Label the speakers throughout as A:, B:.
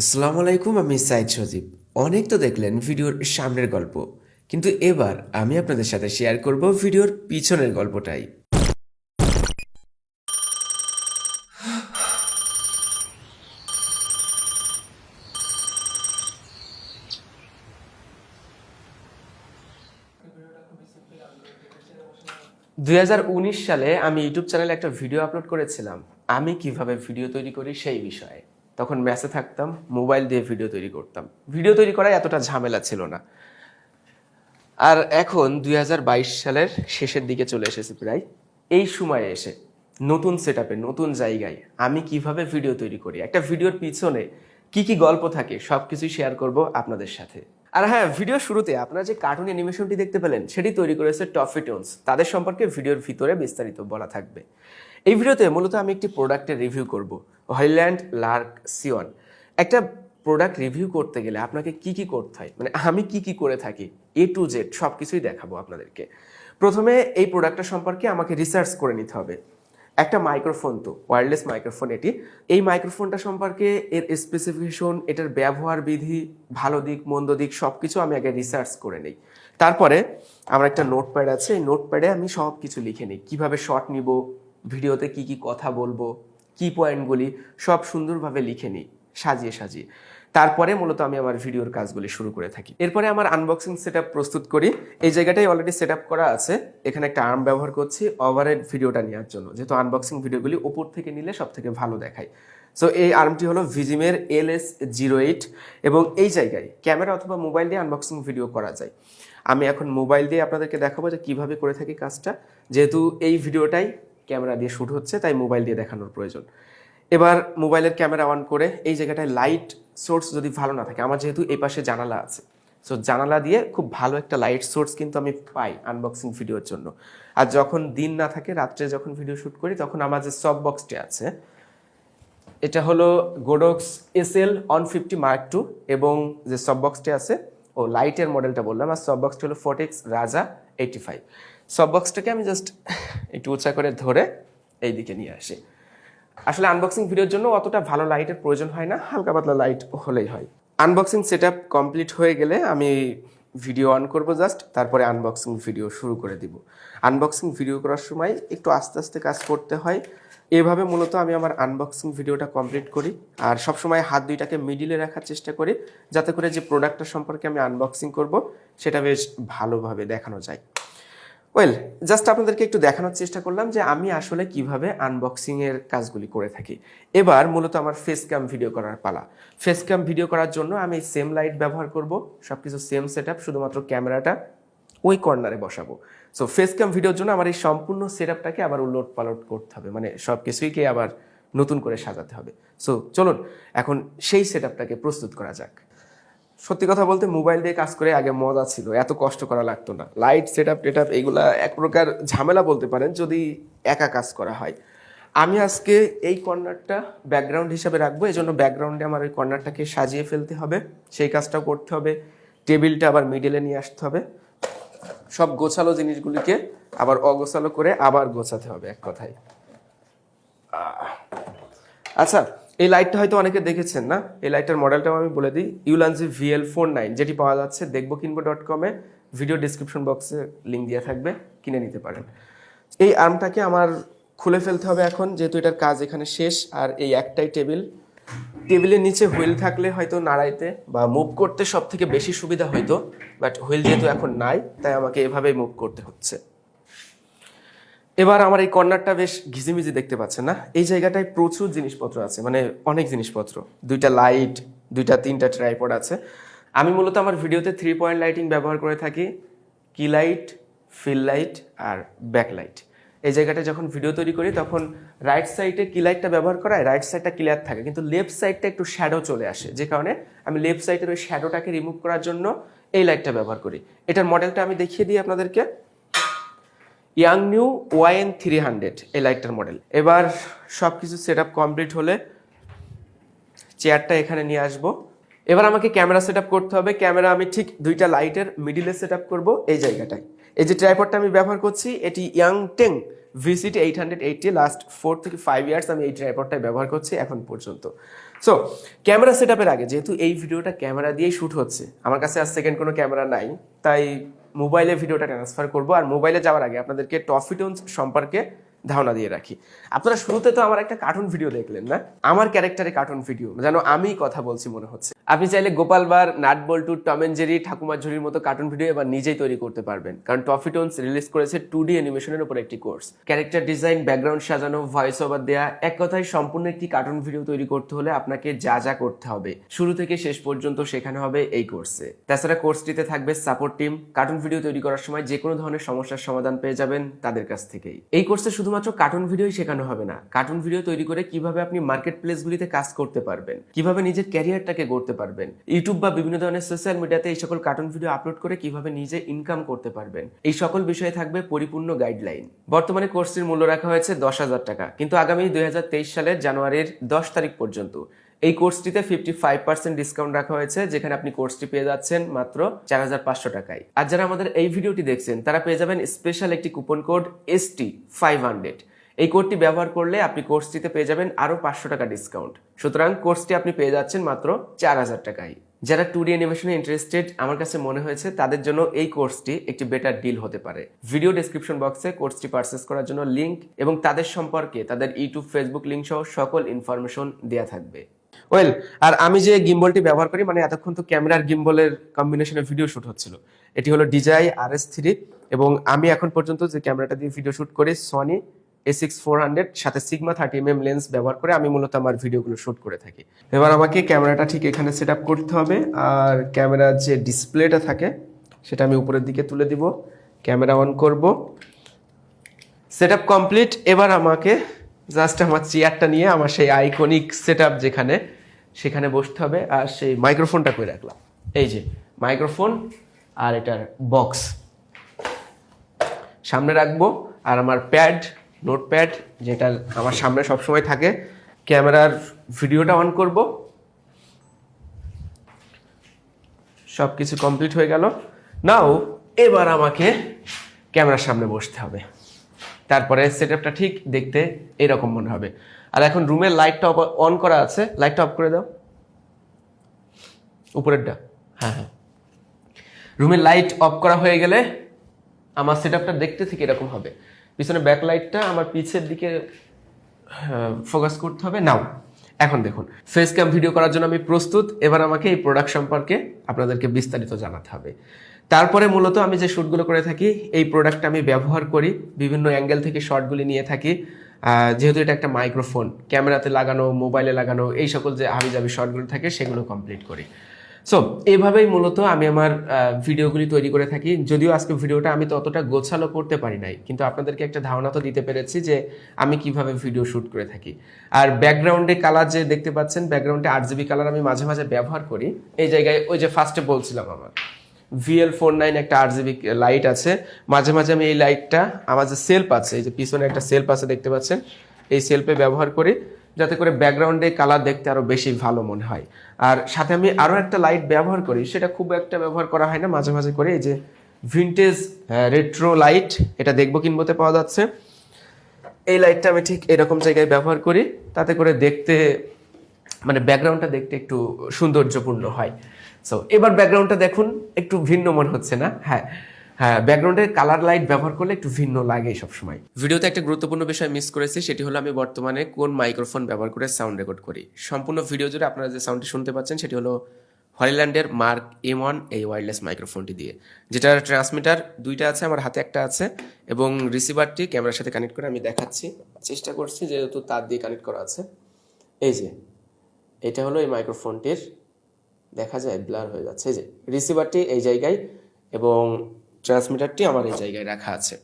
A: আসসালামু আলাইকুম, আমি সাইদ সজীব। অনেক তো দেখলেন ভিডিওর সামনের গল্প, কিন্তু এবার আমি আপনাদের সাথে শেয়ার করব ভিডিওর পিছনের গল্পটাই। দুই হাজার উনিশ সালে আমি ইউটিউব চ্যানেলে একটা ভিডিও আপলোড করেছিলাম। আমি কীভাবে ভিডিও তৈরি করি সেই বিষয়ে। তখন ম্যাসে থাকতাম, মোবাইল দিয়ে ভিডিও তৈরি করতাম। ভিডিও তৈরি করায় এতটা ঝামেলা ছিল না। আর এখন দুই হাজার বাইশ সালের শেষের দিকে চলে এসেছি প্রায়। এই সময়ে এসে নতুন সেট নতুন জায়গায় আমি কীভাবে ভিডিও তৈরি করি, একটা ভিডিওর পিছনে কি কি গল্প থাকে সব কিছুই শেয়ার করব আপনাদের সাথে। আর হ্যাঁ ভিডিও শুরুতে আপনারা যে কার্টুন অ্যানিমেশনটি দেখতে পেলেন, সেটি তৈরি করেছে টফি টোনস তাদের সম্পর্কে ভিডিওর ভিতরে বিস্তারিত বলা থাকবে। এই ভিডিওতে মূলত আমি একটি প্রোডাক্টের রিভিউ করব। Hollyland, Lark, C one. একটা প্রোডাক্ট রিভিউ করতে গেলে আপনাকে কি কি করতে হয়? মানে আমি কি কি করে থাকি? এ টু জেড সব কিছুই দেখাবো আপনাদেরকে। প্রথমে এই প্রোডাক্টটা সম্পর্কে আমাকে রিসার্চ করে নিতে হবে। একটা মাইক্রোফোন তো ওয়্যারলেস মাইক্রোফোন এটি। এই মাইক্রোফোনটা সম্পর্কে, এর স্পেসিফিকেশন এটার ব্যবহার বিধি, ভালো দিক, মন্দ দিক সব কিছু আমি আগে রিসার্চ করে নিই। তারপরে আমার একটা নোটপ্যাড আছে। এই নোটপ্যাডে আমি সব কিছু লিখে নিই। কীভাবে শর্ট নিব? ভিডিওতে কি কি কথা বলব? কি পয়েন্টগুলি সব সুন্দরভাবে লিখে নিই, সাজিয়ে সাজিয়ে। তারপরে মূলত আমি আমার ভিডিওর কাজগুলি শুরু করে থাকি। এরপরে আমার আনবক্সিং সেট প্রস্তুত করি। এই জায়গাটাই অলরেডি সেট করা আছে। এখানে একটা আর্ম ব্যবহার করছি ওভারহেড ভিডিওটা নেওয়ার জন্য। যেহেতু আনবক্সিং ভিডিওগুলি উপর থেকে নিলে সব থেকে ভালো দেখায়। সো এই আর্মটি হলো ভিজিমের এল এস জিরো এইট এবং এই জায়গায় ক্যামেরা অথবা মোবাইল দিয়ে আনবক্সিং ভিডিও করা যায়। আমি এখন মোবাইল দিয়ে আপনাদেরকে দেখাবো যে কীভাবে করে থাকি কাজটা। যেহেতু এই ভিডিওটাই ক্যামেরা দিয়ে শ্যুট হচ্ছে, তাই মোবাইল দিয়ে দেখানোর প্রয়োজন। এবার মোবাইলের ক্যামেরা অন করে এই জায়গাটায় লাইট সোর্স যদি ভালো না থাকে, আমার যেহেতু এই পাশে জানালা আছে সো জানালা দিয়ে খুব ভালো একটা লাইট সোর্স কিন্তু আমি পাই আনবক্সিং ভিডিওর জন্য। আর যখন দিন না থাকে, রাত্রে যখন ভিডিও শ্যুট করি, তখন আমার যে সব বক্সটি আছে, এটা হলো Godox S L one fifty mark two এবং যে সব বক্সটি আছে, ও লাইটের মডেলটা বললাম, আর সব বক্সটি হলো ফোটেক্স রাজা এইটি ফাইভ সব বক্সটাকে আমি জাস্ট একটু উঁচা করে ধরে এই দিকে নিয়ে আসি। আসলে আনবক্সিং ভিডিওর জন্য অতটা ভালো লাইটের প্রয়োজন হয় না, হালকা পাতলা লাইট হলেই হয়। আনবক্সিং সেট কমপ্লিট হয়ে গেলে আমি ভিডিও অন করব জাস্ট তারপরে আনবক্সিং ভিডিও শুরু করে দিব। আনবক্সিং ভিডিও করার সময় একটু আস্তে আস্তে কাজ করতে হয়। এভাবে মূলত আমি আমার আনবক্সিং ভিডিওটা কমপ্লিট করি আর সবসময় হাত দুইটাকে মিডিলে রাখার চেষ্টা করি, যাতে করে যে প্রোডাক্টটা সম্পর্কে আমি আনবক্সিং করব, সেটা বেশ ভালোভাবে দেখানো যায়। ওয়েল জাস্ট আপনাদেরকে একটু দেখানোর চেষ্টা করলাম যে আমি আসলে কীভাবে আনবক্সিং এর কাজগুলি করে থাকি। এবার মূলত আমার ফেস ক্যাম ভিডিও করার পালা। ফেস ক্যাম ভিডিও করার জন্য আমি সেম লাইট ব্যবহার করব, সবকিছু সেম সেট আপ শুধুমাত্র ক্যামেরাটা ওই কর্নারে বসাবো। সো ফেস ক্যাম ভিডিওর জন্য আমার এই সম্পূর্ণ সেট আপটাকে আবার উলট পালট করতে হবে মানে সব কিছুইকে আবার নতুন করে সাজাতে হবে। সো চলুন, এখন সেই সেট আপটাকে প্রস্তুত করা যাক। সত্যি কথা বলতে মোবাইল দিয়ে কাজ করে আগে মজা ছিল, এত কষ্ট করা লাগতো না। লাইট সেট আপ টেট আপ এইগুলা এক প্রকার ঝামেলা বলতে পারেন যদি একা কাজ করা হয়। আমি আজকে এই কর্নারটা ব্যাকগ্রাউন্ড হিসাবে রাখব এই জন্য ব্যাকগ্রাউন্ডে আমার ওই কর্নারটাকে সাজিয়ে ফেলতে হবে। সেই কাজটাও করতে হবে টেবিলটা আবার মিডলে নিয়ে আসতে হবে। সব গোছালো জিনিসগুলিকে আবার অগোছালো করে আবার গোছাতে হবে এক কথায়। আচ্ছা এই লাইটটা হয়তো অনেকে দেখেছেন না? এই লাইটটার মডেলটাও আমি বলে দিই। ইউলানজি ভিএল ফোর নাইন যেটি পাওয়া যাচ্ছে দেখব কিনবো ডট কমে ভিডিও ডিসক্রিপশন বক্সে লিঙ্ক দেওয়া থাকবে, কিনে নিতে পারেন। এই আর্মটাকে আমার খুলে ফেলতে হবে এখন, যেহেতু এটার কাজ এখানে শেষ। আর এই একটাই টেবিল টেবিলের নিচে হুইল থাকলে হয়তো নাড়াইতে বা মুভ করতে সব থেকে বেশি সুবিধা হইতো বাট হুইল যেহেতু এখন নাই, তাই আমাকে এভাবেই মুভ করতে হচ্ছে। এবার আমার এই কর্নারটা বেশ ঘিজিমিজি দেখতে পাচ্ছেন না? এই জায়গাটায় প্রচুর জিনিসপত্র আছে মানে অনেক জিনিসপত্র। দুইটা লাইট, দুইটা, তিনটা ট্রাইপড আছে। আমি মূলত আমার ভিডিওতে থ্রি পয়েন্ট লাইটিং ব্যবহার করে থাকি কি লাইট ফিল লাইট আর ব্যাক লাইট এই জায়গাটা যখন ভিডিও তৈরি করি, তখন রাইট সাইডে কি লাইটটা ব্যবহার করা হয় রাইট সাইডটা ক্লিয়ার থাকে। কিন্তু লেফট সাইডটা একটু শ্যাডো চলে আসে, যে কারণে আমি লেফট সাইডের ওই শ্যাডোটাকে রিমুভ করার জন্য এই লাইটটা ব্যবহার করি। এটার মডেলটা আমি দেখিয়ে দিই আপনাদেরকে। ইয়াং নিউ ওয়াইএন থ্রি হান্ড্রেড এই লাইটটার মডেল এবার সব কিছু সেট কমপ্লিট হলে চেয়ারটা এখানে নিয়ে আসব। এবার আমাকে ক্যামেরা সেট করতে হবে। ক্যামেরা আমি ঠিক দুইটা লাইটের মিডিলে সেট আপ করব এই জায়গাটায়। এই যে ট্রাইপডটা আমি ব্যবহার করছি, এটি Yunteng eight hundred eighty last four থেকে ফাইভ ইয়ার্স আমি এই ট্রাইপডটাই ব্যবহার করছি এখন পর্যন্ত। সো ক্যামেরা সেট আগে, যেহেতু এই ভিডিওটা ক্যামেরা দিয়েই শ্যুট হচ্ছে, আমার কাছে আর সেকেন্ড কোনো ক্যামেরা নাই, তাই মোবাইলে ভিডিওটা ট্রান্সফার করব আর মোবাইলে যাওয়ার আগে আপনাদেরকে টফিটোনস সম্পর্কে ধারণা দিয়ে রাখি। আপনারা শুরুতে তো আমার একটা কার্টুন ভিডিও দেখলেন না? আমার ক্যারেক্টারে কার্টুন ভিডিও যেন আমি কথা বলছি মনে হচ্ছে। আপনি চাইলে Gopal Bhar Nut Boltu, Tom and Jerry, ঠাকুমার ঝুড়ির মতো কার্টুন ভিডিও এবার নিজেই তৈরি করতে পারবেন। কারণ টফিটোনস রিলিজ করেছে টু ডি অ্যানিমেশনের উপর একটি কোর্স ক্যারেক্টার ডিজাইন ব্যাকগ্রাউন্ড সাজানো ভয়েস ওভার দেয়া, এক কথায় সম্পূর্ণ একটি কার্টুন ভিডিও তৈরি করতে হলে আপনাকে যা যা করতে হবে। শুরু থেকে শেষ পর্যন্ত শেখানো হবে এই কোর্সে তাছাড়া কোর্সটিতে থাকবে সাপোর্ট টিম কার্টুন ভিডিও তৈরি করার সময় যে কোনো ধরনের সমস্যার সমাধান পেয়ে যাবেন তাদের কাছ থেকেই। এই কোর্সে শুধুমাত্র কার্টুন ভিডিওই শেখানো হবে না। কার্টুন ভিডিও তৈরি করে কীভাবে আপনি মার্কেট প্লেসগুলিতে কাজ করতে পারবেন। কীভাবে নিজের ক্যারিয়ারটাকে গড়তে পারবেন। ইউটিউব বা বিভিন্ন ধরনের সোশ্যাল মিডিয়াতে এই সকল কার্টুন ভিডিও আপলোড করে কীভাবে নিজে ইনকাম করতে পারবেন, এই সকল বিষয়ে থাকবে পরিপূর্ণ গাইডলাইন বর্তমানে কোর্সটির মূল্য রাখা হয়েছে দশ হাজার টাকা, কিন্তু আগামী দুই সালের জানুয়ারির দশ তারিখ পর্যন্ত। এই কোর্সটিতে ফিফটি ফাইভ পার্সেন্ট ডিসকাউন্ট রাখা হয়েছে, যেখানে আপনি কোর্সটি পেয়ে যাচ্ছেন মাত্র চার হাজার পাঁচশো টাকায়। আর যারা আমাদের এই ভিডিওটি দেখছেন, তারা পেয়ে যাবেন স্পেশাল একটি coupon code S T five hundred এই কোডটি ব্যবহার করলে আপনি কোর্সটিতে পেয়ে যাবেন আরও পাঁচশো টাকা ডিসকাউন্ট সুতরাং কোর্সটি আপনি পেয়ে যাচ্ছেন মাত্র চার হাজার টাকায়। যারা টু ডি অ্যানিমেশনে ইন্টারেস্টেড আমার কাছে মনে হয়েছে তাদের জন্য এই কোর্সটি একটি বেটার ডিল হতে পারে। ভিডিও ডেসক্রিপশন বক্সে কোর্সটি পারচেস করার জন্য লিঙ্ক এবং তাদের সম্পর্কে তাদের ইউটিউব ফেসবুক লিঙ্ক সহ সকল ইনফরমেশন দেওয়া থাকবে। ওয়েল আর আমি যে গিম্বলটি ব্যবহার করি মানে এতক্ষণ তো ক্যামেরার গিম্বলের কম্বিনেশনে ভিডিও শুট হচ্ছিল। এটি হলো ডিজাই আর এস থ্রি এবং আমি এখন পর্যন্ত যে ক্যামেরাটা দিয়ে ভিডিও শুট করি Sony A six four hundred সাথে Sigma thirty M M lens ব্যবহার করে আমি মূলত আমার ভিডিওগুলো শুট করে থাকি। এবার আমাকে ক্যামেরাটা ঠিক এখানে সেট আপ করতে হবে, আর ক্যামেরার যে ডিসপ্লেটা থাকে, সেটা আমি উপরের দিকে তুলে দিব। ক্যামেরা অন করব। সেট কমপ্লিট এবার আমাকে জাস্ট আমার চেয়ারটা নিয়ে আমার সেই আইকনিক সেট যেখানে, সেখানে বসতে হবে, আর সেই মাইক্রোফোনটা করে রাখলাম। এই যে মাইক্রোফোন আর এটার বক্স সামনে রাখব, আর আমার প্যাড নোটপ্যাড, যেটা আমার সামনে সবসময় থাকে। ক্যামেরার ভিডিওটা অন করব। সব কিছু কমপ্লিট হয়ে গেল। নাও এবার আমাকে ক্যামেরার সামনে বসতে হবে। তারপরে সেট ঠিক দেখতে এরকম মনে হবে। আর এখন রুমের লাইটটা অন করা আছে। লাইটটা অফ করে দাও। উপরেরটা। হ্যাঁ হ্যাঁ। রুমের লাইট অফ করা হয়ে গেলে আমার সেট দেখতে ঠিক এরকম হবে। পিছনে ব্যাকলাইটটা আমার পিছের দিকে ফোকাস করতে হবে। নাও এখন দেখুন ফেস ক্যাম ভিডিও করার জন্য আমি প্রস্তুত। এবার আমাকে এই প্রোডাক্ট সম্পর্কে আপনাদেরকে বিস্তারিত জানাতে হবে। তারপরে মূলত আমি যে শ্যুটগুলো করে থাকি, এই প্রোডাক্টটা আমি ব্যবহার করি, বিভিন্ন অ্যাঙ্গেল থেকে শর্টগুলি নিয়ে থাকি। যেহেতু এটা একটা মাইক্রোফোন ক্যামেরাতে লাগানো মোবাইলে লাগানো, এই সকল যে হাবিজাবি শর্টগুলো থাকে, সেগুলো কমপ্লিট করি। সো এইভাবেই মূলত আমি আমার ভিডিওগুলি তৈরি করে থাকি। যদিও আজকে ভিডিওটা আমি ততটা গোছালো করতে পারি নাই, কিন্তু আপনাদেরকে একটা ধারণা তো দিতে পেরেছি যে আমি কীভাবে ভিডিও শ্যুট করে থাকি। আর ব্যাকগ্রাউন্ডে কালার যে দেখতে পাচ্ছেন ব্যাকগ্রাউন্ডে আট জিবি কালার আমি মাঝে মাঝে ব্যবহার করি। এই জায়গায় ওই যে ফার্স্টে বলছিলাম আমার। ভিএল ফোর নাইন একটা আট জিবি লাইট আছে। মাঝে মাঝে আমি এই লাইটটা আমার যে সেলফ আছে, এই যে পিছনে একটা সেলফ আছে দেখতে পাচ্ছেন, এই সেলফে ব্যবহার করি। যাতে করে ব্যাকগ্রাউন্ডে কালার দেখতে আরও বেশি ভালো মনে হয়। আর সাথে আমি আরও একটা লাইট ব্যবহার করি, সেটা খুব একটা ব্যবহার করা হয় না, মাঝে মাঝে করে এই যে ভিনটেজ রেট্রো লাইট এটা দেখব কিনবোতে পাওয়া যাচ্ছে। এই লাইটটা আমি ঠিক এরকম জায়গায় ব্যবহার করি, তাতে করে দেখতে মানে ব্যাকগ্রাউন্ডটা দেখতে একটু সৌন্দর্যপূর্ণ হয়। সো এবার ব্যাকগ্রাউন্ডটা দেখুন, একটু ভিন্ন মনে হচ্ছে না? হ্যাঁ। হ্যাঁ ব্যাকগ্রাউন্ডের কালার লাইট ব্যবহার করলে একটু ভিন্ন লাগে সবসময়। ভিডিওতে একটা গুরুত্বপূর্ণ বিষয় মিস করেছি, সেটি হলো আমি বর্তমানে কোন মাইক্রোফোন ব্যবহার করে সাউন্ড রেকর্ড করি। সম্পূর্ণ ভিডিও জুড়ে আপনারা যে সাউন্ডটি শুনতে পাচ্ছেন, সেটি হলো হলিল্যান্ডের মার্ক এম ওয়ান এই ওয়্যারলেস মাইক্রোফোনটি দিয়ে। যেটার ট্রান্সমিটার দুইটা আছে, আমার হাতে একটা আছে, এবং রিসিভারটি ক্যামেরার সাথে কানেক্ট করে আমি দেখাচ্ছি। চেষ্টা করছি যেহেতু তার দিয়ে কানেক্ট করা আছে। এই যে, এটা হলো এই মাইক্রোফোনটির দেখা যায় ব্লার হয়ে যাচ্ছে। এই যে রিসিভারটি এই জায়গায়, এবং ট্রান্সমিটারটি আমার এই জায়গায় রাখা আছে।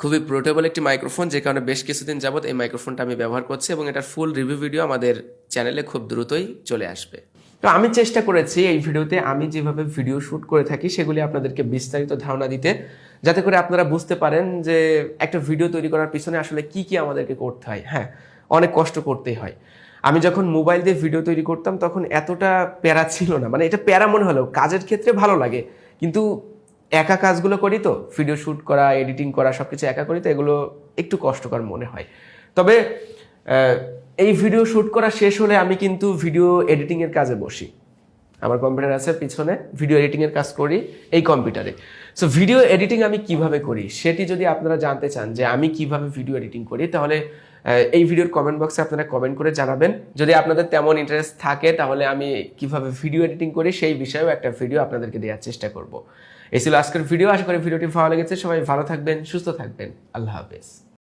A: খুবই পোর্টেবল একটি মাইক্রোফোন, যে কারণে বেশ কিছুদিন যাবত এই মাইক্রোফোনটা আমি ব্যবহার করছি এবং এটার ফুল রিভিউ ভিডিও আমাদের চ্যানেলে খুব দ্রুতই চলে আসবে। তো আমি চেষ্টা করেছি এই ভিডিওতে আমি যেভাবে ভিডিও শুট করে থাকি, সেগুলি আপনাদেরকে বিস্তারিত ধারণা দিতে, যাতে করে আপনারা বুঝতে পারেন যে একটা ভিডিও তৈরি করার পিছনে আসলে কি কি আমাদেরকে করতে হয়। হ্যাঁ অনেক কষ্ট করতেই হয়। আমি যখন মোবাইল দিয়ে ভিডিও তৈরি করতাম, তখন এতটা প্যারা ছিল না। মানে এটা প্যারা মনে হলেও কাজের ক্ষেত্রে ভালো লাগে, কিন্তু একা কাজগুলো করি তো ভিডিও শ্যুট করা এডিটিং করা সব কিছু একা করি তো, এগুলো একটু কষ্টকর মনে হয়। তবে এই ভিডিও শ্যুট করা শেষ হলে আমি কিন্তু ভিডিও এডিটিংয়ের কাজে বসি। আমার কম্পিউটার আছে পিছনে ভিডিও এডিটিংয়ের কাজ করি এই কম্পিউটারে সো ভিডিও এডিটিং আমি কীভাবে করি, সেটি যদি আপনারা জানতে চান যে আমি কীভাবে ভিডিও এডিটিং করি, তাহলে এই ভিডিওর কমেন্ট বক্সে আপনারা কমেন্ট করে জানাবেন। যদি আপনাদের তেমন ইন্টারেস্ট থাকে, তাহলে আমি কীভাবে ভিডিও এডিটিং করি, সেই বিষয়েও একটা ভিডিও আপনাদেরকে দেওয়ার চেষ্টা করব। এই ছিল আজকের ভিডিও আশা করি ভিডিওটি ভালো লেগেছে। সবাই ভালো থাকবেন, সুস্থ থাকবেন। আল্লাহ হাফেজ।